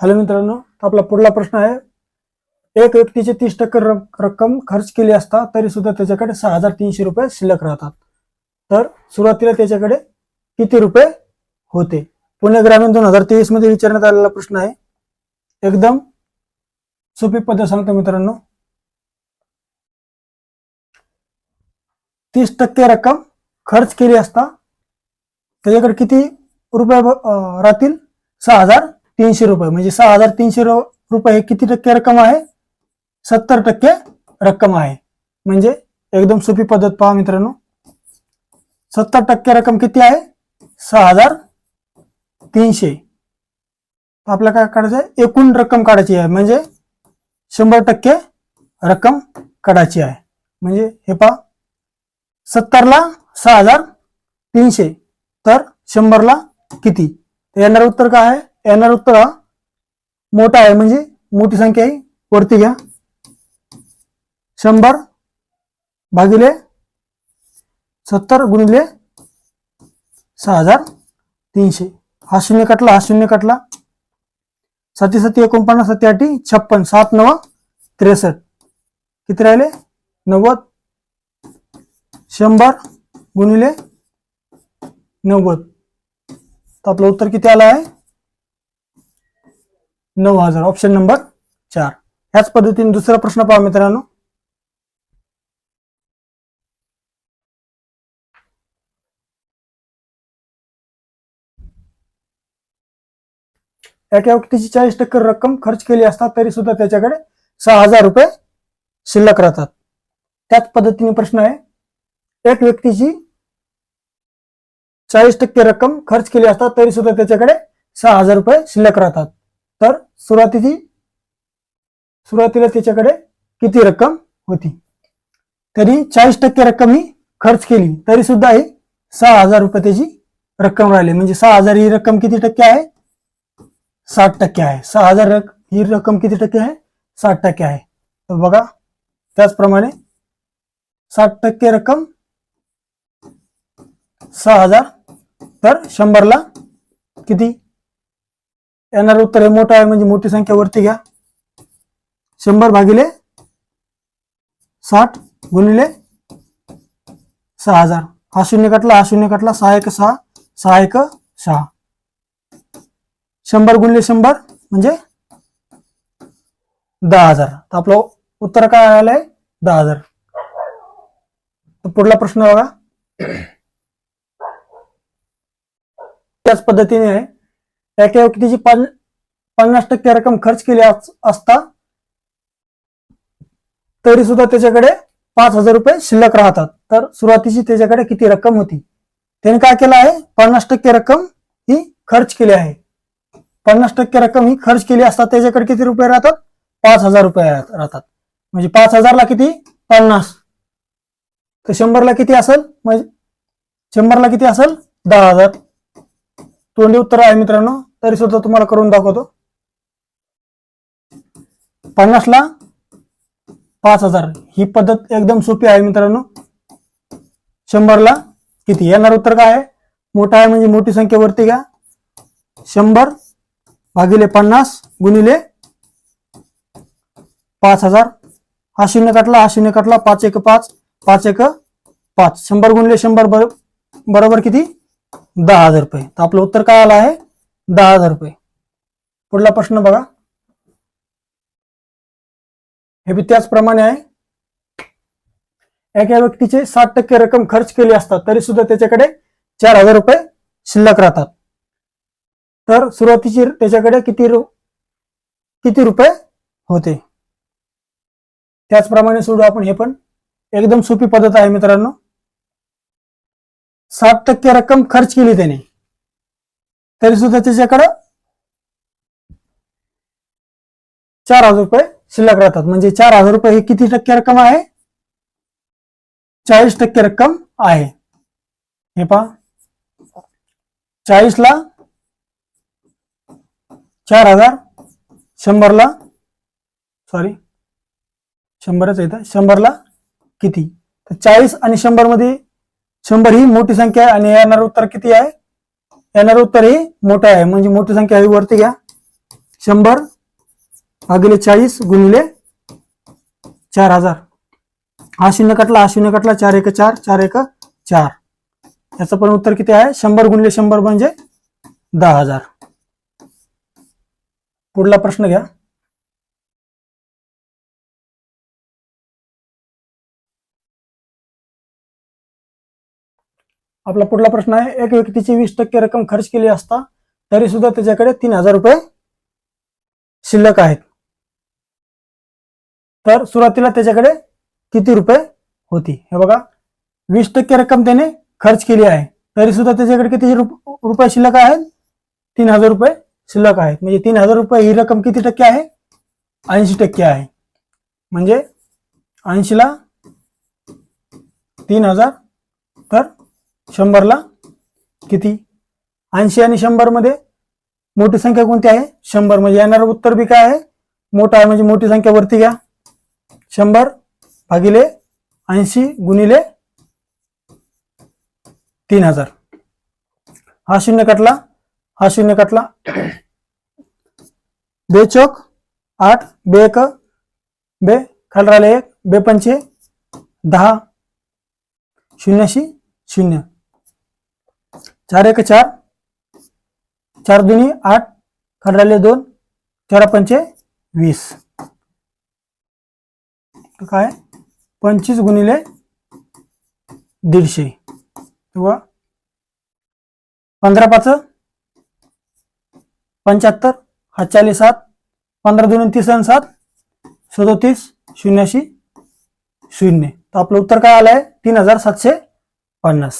Hello मित्रांनो आपला पुढला प्रश्न आहे. एक व्यक्तीचे तीस टक्के रक्कम खर्च केली असता तरी सुद्धा त्याच्याकडे सहा हजार तीनशे रुपये शिल्लक राहतात. तर सुरुवातीला त्याच्याकडे किती रुपये होते? पुणे ग्रामीण दोन हजार तेवीसमध्ये विचारण्यात आलेला प्रश्न आहे. एकदम सोपी पद्धत सांगतो मित्रांनो. तीस टक्के रक्कम खर्च केली असता त्याच्याकडे किती रुपये राहतील? सहा हजार तीनशे रुपये. म्हणजे सहा हजार तीनशे रुपये हे किती टक्के रक्कम आहे? सत्तर टक्के रक्कम आहे. म्हणजे एकदम सोपी पद्धत पहा मित्रांनो. सत्तर टक्के रक्कम किती आहे? सहा हजार तीनशे. आपल्याला काय काढायचं आहे? एकूण रक्कम काढायची आहे. म्हणजे शंभर टक्के रक्कम काढायची आहे. म्हणजे हे पहा. सत्तरला सहा हजार तीनशे. तर शंभरला किती? तर येणार उत्तर काय आहे? येणार उत्तर हा मोठा आहे म्हणजे मोठी संख्या आहे. वरती घ्या. शंभर भागिले सत्तर गुणिले सहा हजार तीनशे. हा शून्य कटला हा शून्य कटला. सती सती एकोणपन्नास सती आठी छप्पन सात नव त्रेसष्ट. किती राहिले? नव्वद. शंभर गुणिले नव्वद. तर आपलं उत्तर किती आलं आहे? नऊ हजार. ऑप्शन नंबर चार. ह्याच पद्धतीने दुसरा प्रश्न पहा मित्रांनो. एका व्यक्तीची चाळीस टक्के रक्कम खर्च केली असता तरी सुद्धा त्याच्याकडे सहा हजार रुपये शिल्लक राहतात. त्याच पद्धतीने प्रश्न आहे. एक व्यक्तीची चाळीस टक्के रक्कम खर्च केली असता तरी सुद्धा त्याच्याकडे सहा हजार रुपये शिल्लक राहतात. तर सुरुवातीची सुरुवातीला त्याच्याकडे किती रक्कम होती? तरी चाळीस टक्के रक्कम ही खर्च केली. तरी सुद्धा ही सहा हज़ार रुपये त्याची रक्कम राहिली. म्हणजे सहा हज़ार ही रक्कम किती टक्के आहे? साठ टक्के आहे. सहा हज़ार ही रक्कम किती टक्के आहे? साठ टक्के आहे. तर बघा, त्याचप्रमाणे साठ टक्के रक्कम सहा हज़ार, तर शंभरला किती? येणार उत्तर हे मोठं आहे म्हणजे मोठी संख्या वरती घ्या. शंभर भागिले साठ गुणिले सहा हजार. हा शून्य कटला हा शून्य कटला सहा एक सहा सहा एक सहा. शंभर गुणिले शंभर म्हणजे दहा हजार. तर आपलं उत्तर काय आलंय? दहा हजार. तर पुढला प्रश्न बघा. त्याच पद्धतीने आहे एका व्यक्तीची पन पन्नास टक्के रक्कम खर्च केली अस- असता तरी सुद्धा त्याच्याकडे पाच हजार रुपये शिल्लक राहतात. तर सुरुवातीची त्याच्याकडे किती रक्कम होती? त्याने काय केलं आहे? पन्नास टक्के रक्कम ही खर्च केली आहे. पन्नास टक्के रक्कम ही खर्च केली असता त्याच्याकडे किती रुपये राहतात? पाच हजार रुपये राहतात. म्हणजे पाच हजारला किती? पन्नास. तर शंभरला किती असेल? म्हणजे शंभरला किती असेल? दहा हजार. तोंडी उत्तर आहे मित्रांनो तरी सुद्धा तुम्हाला करून दाखवतो. पन्नासला पाच हजार. ही पद्धत एकदम सोपी आहे मित्रांनो. शंभरला किती? येणार उत्तर काय आहे? मोठा आहे म्हणजे मोठी संख्या वरती घ्या. शंभर भागिले पन्नास गुणिले पाच हजार. हा शून्य काटला हा शून्य काटला पाच एक पाच पाच एक पाच. शंभर गुणिले शंभर बर- बरोबर किती? दहा हजार रुपये. तर आपलं उत्तर काय आलं आहे? दहा हजार रुपये. पुढला प्रश्न बघा. हे बी त्याचप्रमाणे आहे. एका व्यक्तीचे साठ टक्के रक्कम खर्च केली असतात तरी सुद्धा त्याच्याकडे चार हजार रुपये शिल्लक राहतात. तर सुरुवातीची त्याच्याकडे किती रु किती रुपये होते? त्याचप्रमाणे सोडू आपण हे पण. एकदम सोपी पद्धत आहे मित्रांनो. साठ टक्के रक्कम खर्च केली त्याने. तरी सुद्धा त्याच्याकडं चार हजार रुपये शिल्लक राहतात. म्हणजे चार हजार रुपये हे किती टक्के रक्कम आहे? चाळीस टक्के रक्कम आहे. हे पहा. चाळीसला चार हजार शंभरला सॉरी शंभरच येतं शंभरला किती? तर चाळीस आणि शंभरमध्ये शंभर ही मोठी संख्या आहे आणि येणार उत्तर किती आहे? येणार उत्तर ही मोठं आहे. म्हणजे मोठी संख्या ही वरती घ्या. शंभर भागिले चाळीस गुणिले चार हजार. हा शून्य कटला हा शून्य कटला चार एक चार चार एक चार. याचं पण उत्तर किती आहे? शंभर गुणिले शंभर म्हणजे दहा हजार. पुढला प्रश्न घ्या. आपला पुढला प्रश्न आहे एक व्यक्तीची वीस टक्के रक्कम खर्च केली असता तरी सुद्धा त्याच्याकडे तीन हजार रुपये शिल्लक आहेत. तर सुरुवातीला त्याच्याकडे किती रुपये होती? हे बघा वीस टक्के रक्कम त्याने खर्च केली आहे तरी सुद्धा त्याच्याकडे किती रुपये शिल्लक आहेत? तीन हजार रुपये शिल्लक आहेत. म्हणजे तीन हजार रुपये ही रक्कम किती टक्के आहे? ऐंशी टक्के आहे. म्हणजे ऐंशीला तीन हजार तर शंभरला? किती? ऐंशी आणि शंभरमध्ये मोठी संख्या कोणती आहे? शंभर. म्हणजे येणार उत्तर बी काय आहे? मोठा आहे. म्हणजे मोठी संख्या वरती घ्या. शंभर भागिले ऐंशी गुणिले तीन हजार. हा शून्य कटला. हा शून्य कटला. बे चौक आठ बे एक बे खाल राहिले एक बे पंचे दहा. शून्यशी शून्य. चार एक चार. चार दुनी आठ. खाली दोन. चार पंचे वीस. काय? पंचवीस गुणिले दीडशे. किंवा पंधरा पाच. पंच्याहत्तर. हा चाळीस सात. पंधरा दोन तीस आणि सात. सदोतीस. शून्याशी शून्य. तर आपलं उत्तर काय आलं आहे तीन हजार सातशे पन्नास.